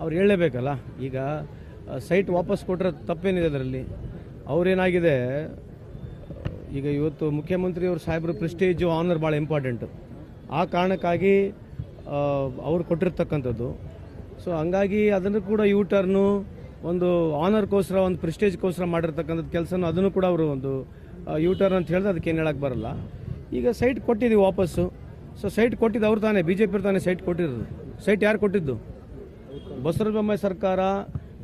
ಅವರು ಹೇಳಲೇಬೇಕಲ್ಲ? ಈಗ ಸೈಟ್ ವಾಪಸ್ ಕೊಟ್ಟರೆ ತಪ್ಪೇನಿದೆ ಅದರಲ್ಲಿ. ಅವ್ರೇನಾಗಿದೆ ಈಗ ಇವತ್ತು ಮುಖ್ಯಮಂತ್ರಿಯವರು ಸಾಹೇಬ್ರ ಪ್ರೆಸ್ಟೇಜು ಆನರ್ ಭಾಳ ಇಂಪಾರ್ಟೆಂಟು ಆ ಕಾರಣಕ್ಕಾಗಿ ಅವ್ರು ಕೊಟ್ಟಿರ್ತಕ್ಕಂಥದ್ದು. ಸೊ ಹಂಗಾಗಿ ಅದನ್ನು ಕೂಡ ಯೂ ಟರ್ನು ಒಂದು ಆನರ್ಗೋಸ್ಕರ ಒಂದು ಪ್ರೆಸ್ಟೇಜ್ಗೋಸ್ಕರ ಮಾಡಿರ್ತಕ್ಕಂಥದ್ದು ಕೆಲಸನೂ ಅದನ್ನು ಕೂಡ ಅವರು ಒಂದು ಯೂ ಟರ್ನ್ ಅಂತ ಹೇಳಿದ್ರೆ ಅದಕ್ಕೆ ಏನು ಹೇಳಕ್ಕೆ ಬರಲ್ಲ. ಈಗ ಸೈಟ್ ಕೊಟ್ಟಿದ್ದೀವಿ ವಾಪಸ್ಸು. ಸೊ ಸೈಟ್ ಕೊಟ್ಟಿದ್ದು ಅವ್ರು ತಾನೇ ಬಿ ಜೆ ಪಿ ತಾನೇ ಸೈಟ್ ಕೊಟ್ಟಿರೋದು. ಸೈಟ್ ಯಾರು ಕೊಟ್ಟಿದ್ದು? ಬಸವರಾಜ ಸರ್ಕಾರ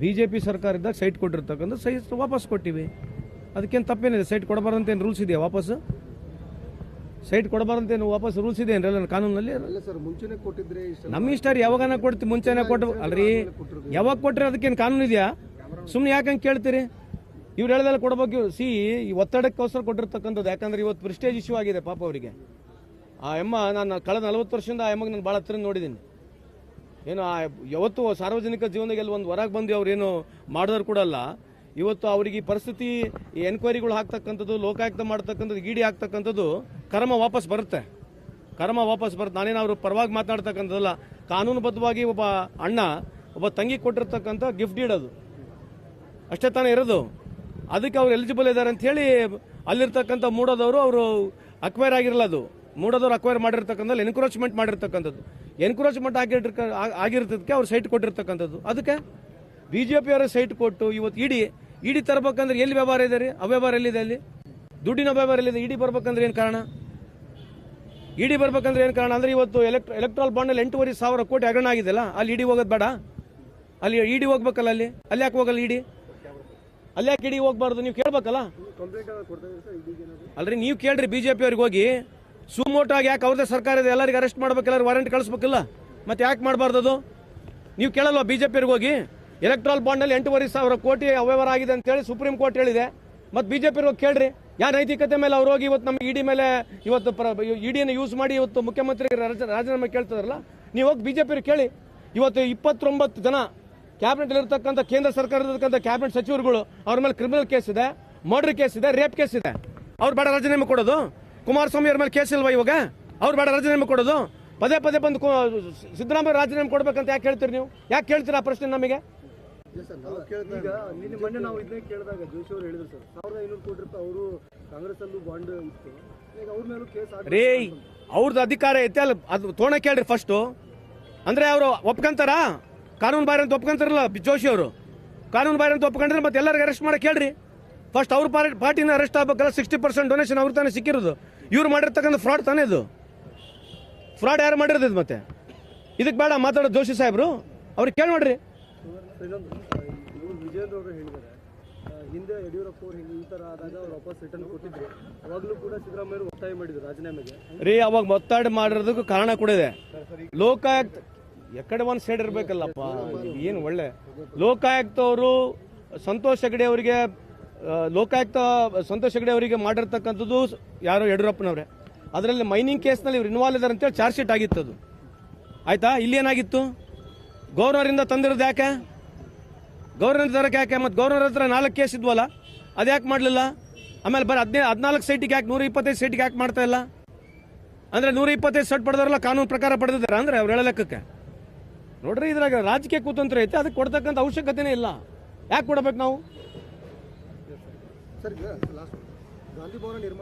ಬಿ ಜೆ ಪಿ ಸರ್ಕಾರ ಇದ್ದಾಗ ಸೈಟ್ ಕೊಟ್ಟಿರ್ತಕ್ಕಂಥ ಸೈಟ್ ವಾಪಸ್ ಕೊಟ್ಟಿವಿ. ಅದಕ್ಕೇನು ತಪ್ಪೇನಿದೆ? ಸೈಟ್ ಕೊಡಬಾರ್ದಂತ ಏನು ರೂಲ್ಸ್ ಇದೆಯಾ ವಾಪಸ್? ಸೈಟ್ ಕೊಡಬಾರ್ದಂತ ಏನು ವಾಪಸ್ ರೂಲ್ಸ್ ಇದೆ ಏನ್ರಲ್ಲ ಕಾನೂನಲ್ಲಿ ನಮ್ಮ ಇಷ್ಟ ರೀ ಯಾವಾಗನ ಕೊಡ್ತೀವಿ ಮುಂಚೆನೆ ಕೊಟ್ಟು ಅಲ್ರಿ? ಯಾವಾಗ ಕೊಟ್ಟರೆ ಅದಕ್ಕೇನು ಕಾನೂನು ಇದೆಯಾ? ಸುಮ್ಮನೆ ಯಾಕಂಗೆ ಕೇಳ್ತೀರಿ? ಇವ್ರು ಹೇಳ್ದಲ್ಲ ಕೊಡಬೇಕು. ಸಿ ಈ ಒತ್ತಡಕ್ಕೋಸ್ಕರ ಕೊಟ್ಟಿರ್ತಕ್ಕಂಥದ್ದು ಯಾಕಂದ್ರೆ ಇವತ್ತು ಪ್ರಿಸ್ಟೇಜ್ ಇಶ್ಯೂ ಆಗಿದೆ ಪಾಪ ಅವರಿಗೆ. ಆ ಎಮ್ಮ ನಾನು ಕಳೆದ ನಲವತ್ತು ವರ್ಷದಿಂದ ಆ ಎಮ್ಮಗೆ ನಾನು ಭಾಳ ಹತ್ರ ನೋಡಿದ್ದೀನಿ. ಏನು ಯಾವತ್ತು ಸಾರ್ವಜನಿಕ ಜೀವನದಲ್ಲಿ ಒಂದು ಹೊರಗೆ ಬಂದು ಅವ್ರು ಏನು ಮಾಡಿದವ್ರು ಕೂಡ ಅಲ್ಲ. ಇವತ್ತು ಅವರಿಗೆ ಪರಿಸ್ಥಿತಿ, ಈ ಎನ್ಕ್ವೈರಿಗಳು ಹಾಕ್ತಕ್ಕಂಥದ್ದು, ಲೋಕಾಯುಕ್ತ ಮಾಡ್ತಕ್ಕಂಥದ್ದು ಗಿಡಿ ಹಾಕ್ತಕ್ಕಂಥದ್ದು ಕರ್ಮ ವಾಪಸ್ ಬರುತ್ತೆ. ಕರ್ಮ ವಾಪಸ್ ಬರುತ್ತೆ. ನಾನೇನು ಅವರು ಪರವಾಗಿ ಮಾತನಾಡ್ತಕ್ಕಂಥದ್ದಲ್ಲ. ಕಾನೂನುಬದ್ಧವಾಗಿ ಒಬ್ಬ ಅಣ್ಣ, ಒಬ್ಬ ತಂಗಿ ಕೊಟ್ಟಿರ್ತಕ್ಕಂಥ ಗಿಫ್ಟ್ ಇಡೋದು ಅಷ್ಟೇ ತಾನೇ ಇರೋದು. ಅದಕ್ಕೆ ಅವ್ರು ಎಲಿಜಿಬಲ್ ಇದ್ದಾರೆ ಅಂತ ಹೇಳಿ ಅಲ್ಲಿರ್ತಕ್ಕಂಥ ಮೂಡೋದವರು ಅವರು ಅಕ್ವೈರ್ ಆಗಿರಲ್ಲ ಅದು. ಮೂಡೋದವ್ರು ಅಕ್ವೈರ್ ಮಾಡಿರ್ತಕ್ಕಂಥದ್ದು ಎನ್ಕ್ರೋಚ್ಮೆಂಟ್ ಮಾಡಿರ್ತಕ್ಕಂಥದ್ದು. ಎನ್ಕ್ರೋಚ್ಮೆಂಟ್ ಆಗಿರ್ತಕ್ಕ ಆಗಿರ್ತದಕ್ಕೆ ಅವ್ರು ಸೈಟ್ ಕೊಟ್ಟಿರ್ತಕ್ಕಂಥದ್ದು. ಅದಕ್ಕೆ ಬಿ ಜೆ ಪಿಯವರ ಸೈಟ್ ಕೊಟ್ಟು ಇವತ್ತು ಇಡಿ ಇಡಿ ತರಬೇಕಂದ್ರೆ ಎಲ್ಲಿ ವ್ಯವಹಾರ ಇದೆ ರೀ? ಅವ್ಯವಹಾರ ಎಲ್ಲಿದೆ ಅಲ್ಲಿ? ದುಡ್ಡಿನ ವ್ಯವಹಾರ ಎಲ್ಲಿದೆ? ಇಡಿ ಬರ್ಬೇಕಂದ್ರೆ ಏನು ಕಾರಣ? ಇಡಿ ಬರ್ಬೇಕಂದ್ರೆ ಏನು ಕಾರಣ? ಅಂದ್ರೆ ಇವತ್ತು ಎಲೆಕ್ಟ್ ಎಲೆಕ್ಟ್ರಾಲ್ ಬಾಂಡಲ್ಲಿ ಎಂಟೂವರೆ ಸಾವಿರ ಕೋಟಿ ಹಗರಣ ಆಗಿದೆಲ್ಲ ಅಲ್ಲಿ ಇಡಿ ಹೋಗೋದು ಬೇಡ? ಅಲ್ಲಿ ಇಡಿ ಹೋಗ್ಬೇಕಲ್ಲ ಅಲ್ಲಿ? ಅಲ್ಲಿ ಯಾಕೆ ಹೋಗಲ್ಲ ಇಡಿ? ಅಲ್ಲಿ ಯಾಕೆ ಇಡಿ ಹೋಗ್ಬಾರ್ದು? ನೀವು ಕೇಳ್ಬೇಕಲ್ಲ? ಅಲ್ರಿ, ನೀವು ಕೇಳ್ರಿ ಬಿ ಜೆ ಅವ್ರಿಗೆ ಹೋಗಿ. ಸುಮೋಟಾಗಿ ಯಾಕೆ ಅವ್ರದೇ ಸರ್ಕಾರ ಇದೆ? ಎಲ್ಲರಿಗೆ ಅರೆಸ್ಟ್ ಮಾಡ್ಬೇಕು ಎಲ್ಲರೂ ವಾರಂಟ್ ಕಳಿಸ್ಬೇಕಿಲ್ಲ? ಮತ್ತೆ ಯಾಕೆ ಮಾಡಬಾರ್ದು ನೀವು ಕೇಳಲ್ವಾ ಬಿ ಜೆ ಪಿರ್ಗೆ ಹೋಗಿ ಎಲೆಕ್ಟ್ರಾಲ್ ಬಾಂಡಲ್ಲಿ ಎಂಟೂವರೆ ಸಾವಿರ ಕೋಟಿ ಅವ್ಯವಹಾರ ಆಗಿದೆ ಅಂತೇಳಿ ಸುಪ್ರೀಂ ಕೋರ್ಟ್ ಹೇಳಿದೆ. ಮತ್ತು ಬಿ ಜೆ ಹೋಗಿ ಕೇಳ್ರಿ. ಯಾ ನೈತಿಕತೆ ಮೇಲೆ ಅವ್ರು ಹೋಗಿ ಇವತ್ತು ನಮ್ಮ ಇಡಿ ಮೇಲೆ ಇವತ್ತು ಪ್ರ ಇಡಿಯನ್ನು ಯೂಸ್ ಮಾಡಿ ಇವತ್ತು ಮುಖ್ಯಮಂತ್ರಿ ರಾಜ- ರಾಜೀನಾಮೆ ಕೇಳ್ತಾರಲ್ಲ ನೀವು ಹೋಗಿ ಬಿ ಜೆ ಕೇಳಿ. ಇವತ್ತು ಇಪ್ಪತ್ತೊಂಬತ್ತು ಜನ ಕ್ಯಾಬಿನೆಟ್ ಇರ್ತಕ್ಕಂಥ ಕೇಂದ್ರ ಸರ್ಕಾರದಕ್ಕಂಥ ಕ್ಯಾಬಿನೆಟ್ ಸಚಿವರುಗಳು ಅವ್ರ ಮೇಲೆ ಕ್ರಿಮಿನಲ್ ಕೇಸ್ ಇದೆ ಮರ್ಡರ್ ಕೇಸ್ ಇದೆ ರೇಪ್ ಕೇಸ್ ಇದೆ. ಅವ್ರು ಬೇಡ ರಾಜೀನಾಮೆ ಕೊಡೋದು. ಕುಮಾರಸ್ವಾಮಿ ಅವ್ರ ಮೇಲೆ ಕೇಸ್ ಇಲ್ವಾ ಇವಾಗ? ಅವ್ರು ಬೇಡ ರಾಜೀನಾಮೆ ಕೊಡೋದು. ಪದೇ ಪದೇ ಬಂದು ಕು- ಸಿದ್ದರಾಮಯ್ಯ ರಾಜೀನಾಮೆ ಕೊಡ್ಬೇಕಂತ ಯಾಕೆ ಹೇಳ್ತೀರಿ ನೀವು? ಯಾಕೆ ಕೇಳ್ತೀರಾ ಆ ಪ್ರಶ್ನೆ ನಮಗೆ? ಈಗ ನಿನ್ನೆ ಮೊನ್ನೆ ನಾವು ಇದನ್ನೇ ಕೇಳಿದಾಗ ಜೋಶಿ ಅವರು ಹೇಳಿದ್ರು ಸರ್. ಸಾವಿರದ ಐನೂರು ಕೋಟಿ ರೂಪಾಯಿ ಅವರು ಕಾಂಗ್ರೆಸ್ ಅಲ್ಲೂ ಬಾಂಡ್ ಇತ್ತು. ಈಗ ಅವ್ರ ಮೇಲೂ ಕೇಸ್ ರೀ ಅವ್ರದ್ದು ಅಧಿಕಾರ ಐತೆ ಅಲ್ಲ ಅದು ತೋಣ ಕೇಳ್ರಿ ಫಸ್ಟು ಅಂದ್ರೆ ಅವರು ಒಪ್ಕೊಂತಾರ? ಕಾನೂನು ಬಾರಿ ಅಂತ ಒಪ್ಕೊಂತಾರಲ್ಲ ಬಿ- ಜೋಶಿ ಅವರು. ಕಾನೂನು ಬಾರಿ ಅಂತ ಒಪ್ಕೊಂಡ್ರೆ ಮತ್ತೆ ಎಲ್ಲರಿಗೂ ಅರೆಸ್ಟ್ ಮಾಡಕ್ಕೆ ಕೇಳ್ರಿ ಫಸ್ಟ್ ಅವ್ರ ಪಾರ್ಟಿ ಪಾರ್ಟಿನ ಅರೆಸ್ಟ್ ಆಗ್ಬೇಕಲ್ಲ ಸಿಕ್ಸ್ಟಿ ಪರ್ಸೆಂಟ್ ಡೊನೇಷನ್ ಅವ್ರ ತಾನೇ ಸಿಕ್ಕಿರೋದು. ಇವ್ರು ಮಾಡಿರ್ತಕ್ಕಂಥ ಫ್ರಾಡ್ ತಾನೇ ಇದು? ಫ್ರಾಡ್ ಯಾರು ಮಾಡಿರೋದು ಇದು ಮತ್ತೆ? ಇದಕ್ಕೆ ಬೇಡ, ಮಾತಾಡೋ ಜೋಶಿ ಸಾಹೇಬ್ರು. ಅವ್ರಿಗೆ ಕೇಳಿ ನೋಡ್ರಿ. ಹಿಂದೆ ಯಡಿಯೂರಪ್ಪ ಈ ಆದಾಗ ರಿಟರ್ನ್ ಕೊಟ್ಟಿದ್ರು ಅವಾಗಲೂ ಕೂಡ ಒತ್ತಾಯ ಮಾಡಿದ್ರು ರೀ, ಅವಾಗ ಮೊತ್ತಾಡಿ ಮಾಡಿರೋದಕ್ಕೂ ಕಾರಣ ಕೂಡ ಇದೆ. ಲೋಕಾಯುಕ್ತ, ಎಕಡೆ ಒಂದು ಸೈಡ್ ಇರಬೇಕಲ್ಲಪ್ಪ, ಏನು ಒಳ್ಳೆ. ಲೋಕಾಯುಕ್ತ ಅವರು ಸಂತೋಷ್ ಹೆಗಡೆ ಅವರಿಗೆ ಲೋಕಾಯುಕ್ತ ಸಂತೋಷ್ ಹೆಗಡೆ ಅವರಿಗೆ ಮಾಡಿರ್ತಕ್ಕಂಥದ್ದು ಯಾರೋ ಯಡಿಯೂರಪ್ಪನವ್ರೆ. ಅದರಲ್ಲಿ ಮೈನಿಂಗ್ ಕೇಸ್ನಲ್ಲಿ ಇವ್ರು ಇನ್ವಾಲ್ವ್ ಇದ್ದಾರೆ ಅಂತೇಳಿ ಚಾರ್ಜ್ ಶೀಟ್ ಆಗಿತ್ತು ಅದು. ಆಯ್ತಾ? ಇಲ್ಲಿ ಏನಾಗಿತ್ತು? ಗೌರ್ನರಿಂದ ತಂದಿರೋದು ಯಾಕೆ? ಗೌರ್ನರ್ ತರಕ್ಕೆ ಯಾಕೆ? ಮತ್ತು ಗೌರ್ನರ್ ಹತ್ರ ನಾಲ್ಕು ಕೇಸ್ ಇದ್ವಲ್ಲ ಅದು ಯಾಕೆ ಮಾಡಲಿಲ್ಲ? ಆಮೇಲೆ ಬರೀ ಹದಿನೈದು ಹದಿನಾಲ್ಕು ಸೈಟಿಗೆ ಯಾಕೆ ನೂರ ಇಪ್ಪತ್ತೈದು ಸೈಟಿಗೆ ಯಾಕೆ ಮಾಡ್ತಾ ಇಲ್ಲ? ಅಂದ್ರೆ ನೂರ ಇಪ್ಪತ್ತೈದು ಸೆಟ್ ಪಡೆದವರಲ್ಲ ಕಾನೂನು ಪ್ರಕಾರ ಪಡೆದಿದ್ದಾರೆ ಅಂದ್ರೆ ಅವ್ರು ಹೇಳೋ ಲೆಕ್ಕಕ್ಕೆ ನೋಡ್ರಿ ಇದ್ರಾಗ ರಾಜಕೀಯ ಕುತಂತ್ರ ಐತೆ, ಅದಕ್ಕೆ ಕೊಡ್ತಕ್ಕಂಥ ಅವಶ್ಯಕತೆನೇ ಇಲ್ಲ. ಯಾಕೆ ಕೊಡ್ಬೇಕು ನಾವು? சார் காந்தி பவன நிர்மாணம்